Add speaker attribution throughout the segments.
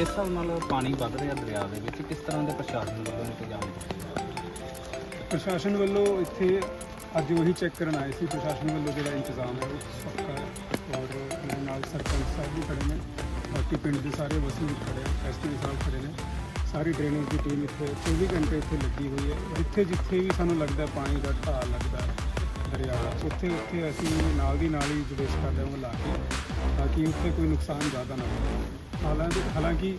Speaker 1: Sir ਜਿਸ ਹਿਸਾਬ ਨਾਲ ਪਾਣੀ ਵੱਧ ਰਿਹਾ ਦਰਿਆ ਦੇ ਵਿੱਚ, ਕਿਸ ਤਰ੍ਹਾਂ ਦੇ ਪ੍ਰਸ਼ਾਸਨ ਵੱਲੋਂ ਇੰਤਜ਼ਾਮ
Speaker 2: ਪ੍ਰਸ਼ਾਸਨ ਵੱਲੋਂ ਇੱਥੇ ਅੱਜ ਉਹੀ ਚੈੱਕ ਕਰਨ ਆਏ ਸੀ। ਪ੍ਰਸ਼ਾਸਨ ਵੱਲੋਂ ਜਿਹੜਾ ਇੰਤਜ਼ਾਮ ਹੈ, ਉਹ ਪੱਕਾ ਹੈ ਔਰ ਮੇਰੇ ਨਾਲ ਸਰਪੰਚ ਸਾਹਿਬ ਵੀ ਖੜੇ ਨੇ। ਬਾਕੀ ਪਿੰਡ ਦੇ ਸਾਰੇ ਵਸਨੀਕ ਖੜੇ ਐਸਪੀ ਸਾਹਿਬ ਖੜੇ ਨੇ। ਸਾਰੀ ਡਰੇਨੇਜ ਦੀ ਟੀਮ ਇੱਥੇ 24 ਘੰਟੇ ਇੱਥੇ ਲੱਗੀ ਹੋਈ ਹੈ। ਜਿੱਥੇ ਜਿੱਥੇ ਵੀ ਸਾਨੂੰ ਲੱਗਦਾ ਪਾਣੀ ਦਾ ਢਾਲ ਲੱਗਦਾ ਦਰਿਆ ਉੱਥੇ ਉੱਥੇ ਅਸੀਂ ਨਾਲ ਦੀ ਨਾਲ ਹੀ ਜਵੇਸ਼ ਕਰਦੇ ਹਾਂ ਉਹ ਲਾ ਕੇ, ਤਾਂ ਕਿ ਉੱਥੇ ਕੋਈ ਨੁਕਸਾਨ ਜ਼ਿਆਦਾ ਨਾ ਹੋਵੇ। ਹਾਲਾਂਕਿ ਹਾਲਾਂਕਿ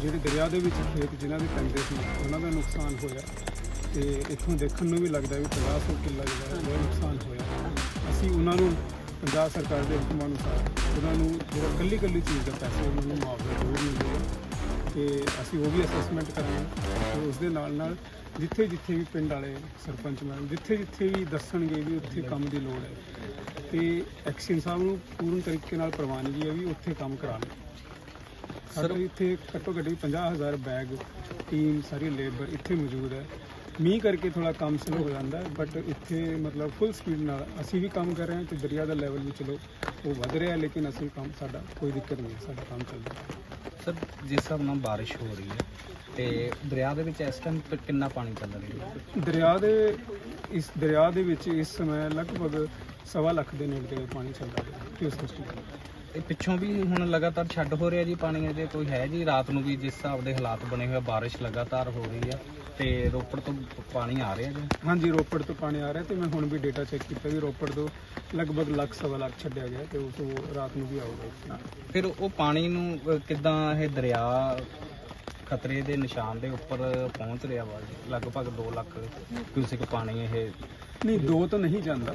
Speaker 2: ਜਿਹੜੇ ਦਰਿਆ ਦੇ ਵਿੱਚ ਖੇਤ ਜਿਨ੍ਹਾਂ ਦੇ ਪੈਂਦੇ ਸੀ, ਉਹਨਾਂ ਦਾ ਨੁਕਸਾਨ ਹੋਇਆ। ਤੇ ਇੱਥੋਂ ਦੇਖਣ ਨੂੰ ਵੀ ਲੱਗਦਾ ਵੀ 50 ਕਿੱਲਾ ਜਿਹੜਾ ਉਹ ਨੁਕਸਾਨ ਹੋਇਆ। ਅਸੀਂ ਉਹਨਾਂ ਨੂੰ ਪੰਜਾਬ ਸਰਕਾਰ ਦੇ ਹੁਕਮਾਂ ਅਨੁਸਾਰ ਉਹਨਾਂ ਨੂੰ ਜਿਹੜਾ ਕੱਲੀ ਕੱਲੀ ਚੀਜ਼ ਦਾ ਪੈਸੇ ਉਹਨਾਂ ਨੂੰ ਮੁਆਵਜ਼ਾ ਜ਼ਰੂਰ ਮਿਲੇਗਾ ਤੇ ਅਸੀਂ ਉਹ ਵੀ ਅਸੈਸਮੈਂਟ ਕਰਾਂਗੇ ਤੇ ਉਸ ਦੇ ਨਾਲ ਨਾਲ ਜਿੱਥੇ ਜਿੱਥੇ ਵੀ ਪਿੰਡ ਵਾਲੇ ਸਰਪੰਚ ਮੈਮ ਜਿੱਥੇ ਜਿੱਥੇ ਵੀ ਦੱਸਣਗੇ ਵੀ ਉੱਥੇ ਕੰਮ ਦੀ ਲੋੜ ਹੈ। ਤੇ ਐਕਸ਼ਨ ਸਾਹਿਬ ਨੂੰ ਪੂਰਨ ਤਰੀਕੇ ਨਾਲ ਪ੍ਰਵਾਨਗੀ ਹੈ ਵੀ ਉੱਥੇ ਕੰਮ ਕਰਾਉਣ। ਸਾਡੇ ਇੱਥੇ ਘੱਟੋ ਘੱਟ ਵੀ 50000 ਬੈਗ ਟੀਮ ਸਾਰੀ ਲੇਬਰ ਇੱਥੇ ਮੌਜੂਦ ਹੈ। ਮੀਂਹ ਕਰਕੇ ਥੋੜਾ ਕੰਮ ਸਲੋ ਹੋ ਜਾਂਦਾ ਹੈ ਬਟ ਇੱਥੇ ਮਤਲਬ ਫੁੱਲ ਸਪੀਡ ਨਾਲ ਅਸੀਂ ਵੀ ਕੰਮ ਕਰ ਰਹੇ ਹਾਂ ਤੇ ਦਰਿਆ ਦਾ ਲੈਵਲ ਵੀ ਚਲੋ ਉਹ ਵਧ ਰਿਹਾ ਲੇਕਿਨ ਅਸੀਂ ਕੰਮ ਸਾਡਾ ਕੋਈ ਦਿੱਕਤ ਨਹੀਂ ਹੈ ਸਾਡਾ ਕੰਮ ਚੱਲ ਰਿਹਾ
Speaker 1: ਸਰ ਜਿਸ ਹਿਸਾਬ ਨਾਲ ਬਾਰਿਸ਼ ਹੋ ਰਹੀ ਹੈ ਤੇ ਦਰਿਆ ਦੇ ਵਿੱਚ ਇਸ ਟਾਈਮ ਕਿੰਨਾ ਪਾਣੀ ਚੱਲ ਰਿਹਾ ਹੈ?
Speaker 2: ਦਰਿਆ ਦੇ ਇਸ ਦਰਿਆ ਦੇ ਵਿੱਚ ਇਸ ਸਮੇਂ ਲਗਭਗ ਸਵਾ ਲੱਖ ਦੇ ਨੇੜੇ ਤੇੜੇ ਪਾਣੀ ਚੱਲਦਾ ਹੈ ਕਿਉਂਕਿ ਸਿਸਟਮ
Speaker 1: ਇਹ ਪਿੱਛੋਂ ਵੀ ਹੁਣ ਲਗਾਤਾਰ ਛੱਡ ਹੋ ਰਿਹਾ ਜੀ ਪਾਣੀ ਇਹਦੇ ਕੋਈ ਹੈ ਜੀ? ਰਾਤ ਨੂੰ ਵੀ ਜਿਸ ਹਿਸਾਬ ਦੇ ਹਾਲਾਤ ਬਣੇ ਹੋਏ ਬਾਰਿਸ਼ ਲਗਾਤਾਰ ਹੋ ਰਹੀ ਆ ਤੇ ਰੋਪੜ ਤੋਂ ਪਾਣੀ ਆ ਰਿਹਾ ਜੀ?
Speaker 2: ਹਾਂਜੀ ਰੋਪੜ ਤੋਂ ਪਾਣੀ ਆ ਰਿਹਾ ਤੇ ਮੈਂ ਹੁਣ ਵੀ ਡੇਟਾ ਚੈੱਕ ਕੀਤਾ ਵੀ ਰੋਪੜ ਤੋਂ ਲਗਭਗ ਲੱਖ ਸਵਾ ਲੱਖ ਛੱਡਿਆ ਗਿਆ ਤੇ ਉਸ ਤੋਂ ਰਾਤ ਨੂੰ ਵੀ ਆਊਗਾ
Speaker 1: ਫਿਰ ਉਹ ਪਾਣੀ ਨੂੰ ਅਹ, ਕਿੱਦਾਂ ਇਹ ਦਰਿਆ ਖਤਰੇ ਦੇ ਨਿਸ਼ਾਨ ਦੇ ਉੱਪਰ ਪਹੁੰਚ ਰਿਹਾ ਵਾ? ਜੀ ਲਗਭਗ 2 ਲੱਖ ਕਿਊਸਿਕ ਪਾਣੀ ਇਹ
Speaker 2: ਨਹੀਂ ਦੋ ਤਾਂ ਨਹੀਂ ਜਾਂਦਾ।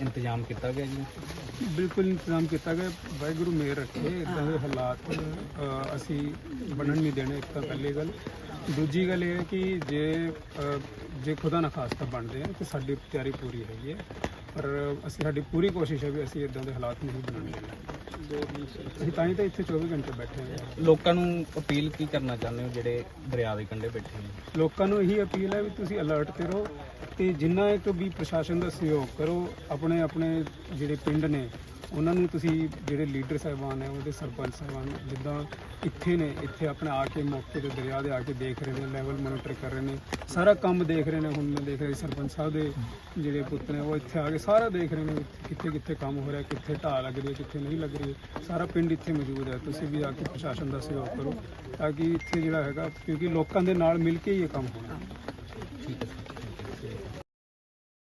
Speaker 1: ਇੰਤਜ਼ਾਮ ਕੀਤਾ ਗਿਆ ਜੀ?
Speaker 2: ਬਿਲਕੁਲ ਇੰਤਜ਼ਾਮ ਕੀਤਾ ਗਿਆ। ਵਾਹਿਗੁਰੂ ਮੇਰ ਰੱਖੇ। ਇਦਾਂ ਦੇ ਹਾਲਾਤ ਅ, ਅਸੀਂ ਬਣਨ ਨਹੀਂ ਦੇਣੇ ਇੱਕ ਤਾਂ ਪਹਿਲੀ ਗੱਲ। ਦੂਜੀ ਗੱਲ ਇਹ ਹੈ ਕਿ ਜੇ ਅ, ਜੇ ਖੁਦਾ ਨਾ ਖਾਸਤਾ ਬਣਦੇ ਆ ਤੇ ਸਾਡੀ ਤਿਆਰੀ ਪੂਰੀ ਹੈਗੀ ਹੈ। ਪਰ ਅਸੀਂ ਸਾਡੀ ਪੂਰੀ ਕੋਸ਼ਿਸ਼ ਹੈ ਵੀ ਅਸੀਂ ਇਦਾਂ ਦੇ ਹਾਲਾਤ ਨਹੀਂ ਬਣਾਉਣ ਦੇਣਾ। ਅਸੀਂ ਤਾਂ ਹੀ ਤਾਂ ਇੱਥੇ 24 ਘੰਟੇ ਬੈਠੇ ਹਾਂ।
Speaker 1: ਲੋਕਾਂ ਨੂੰ ਅਪੀਲ ਕੀ ਕਰਨਾ ਚਾਹੁੰਦੇ ਹੋ ਜਿਹੜੇ ਦਰਿਆ ਦੇ ਕੰਢੇ ਬੈਠੇ ਨੇ?
Speaker 2: ਲੋਕਾਂ ਨੂੰ ਇਹੀ ਅਪੀਲ ਹੈ ਵੀ ਤੁਸੀਂ ਅਲਰਟ ਤੇ ਰਹੋ। ਤੇ ਜਿੰਨਾ ਇੱਕ ਵੀ ਪ੍ਰਸ਼ਾਸਨ ਦਾ ਸਹਿਯੋਗ ਕਰੋ, ਆਪਣੇ ਆਪਣੇ ਜਿਹੜੇ ਪਿੰਡ ਨੇ, ਉਹਨਾਂ ਨੂੰ ਤੁਸੀਂ ਜਿਹੜੇ ਲੀਡਰ ਸਾਹਿਬਾਨ ਨੇ ਉਹਦੇ ਸਰਪੰਚ ਸਾਹਿਬਾਨ, ਜਿੱਦਾਂ ਇੱਥੇ ਨੇ, ਇੱਥੇ ਆਪਣੇ ਆ ਕੇ ਮੌਕੇ ਤੇ ਦਰਿਆ ਦੇ ਆ ਕੇ ਦੇਖ ਰਹੇ ਨੇ ਲੈਵਲ ਮੋਨੀਟਰ ਕਰ ਰਹੇ ਨੇ, ਸਾਰਾ ਕੰਮ ਦੇਖ ਰਹੇ ਨੇ, ਹੁਣ ਮੈਂ ਦੇਖ ਰਿਹਾ ਸਰਪੰਚ ਸਾਹਿਬ ਦੇ ਜਿਹੜੇ ਪੁੱਤ ਨੇ, ਉਹ ਇੱਥੇ ਆ ਕੇ ਸਾਰਾ ਦੇਖ ਰਹੇ ਨੇ, ਕਿੱਥੇ ਕਿੱਥੇ ਕੰਮ ਹੋ ਰਿਹਾ, ਕਿੱਥੇ ਢਾਹ ਲੱਗ ਰਹੀ ਹੈ, ਕਿੱਥੇ ਨਹੀਂ ਲੱਗ ਰਹੀ ਸਾਰਾ ਪਿੰਡ ਇੱਥੇ ਮੌਜੂਦ ਹੈ, ਤੁਸੀਂ ਵੀ ਆ ਕੇ ਪ੍ਰਸ਼ਾਸਨ ਦਾ ਸਹਿਯੋਗ ਕਰੋ, ਤਾਂ ਕਿ ਇੱਥੇ ਜਿਹੜਾ ਹੈਗਾ, ਕਿਉਂਕਿ ਲੋਕਾਂ ਦੇ ਨਾਲ ਮਿਲ ਕੇ ਹੀ ਇਹ ਕੰਮ ਹੋਣਾ।
Speaker 1: ਠੀਕ ਹੈ।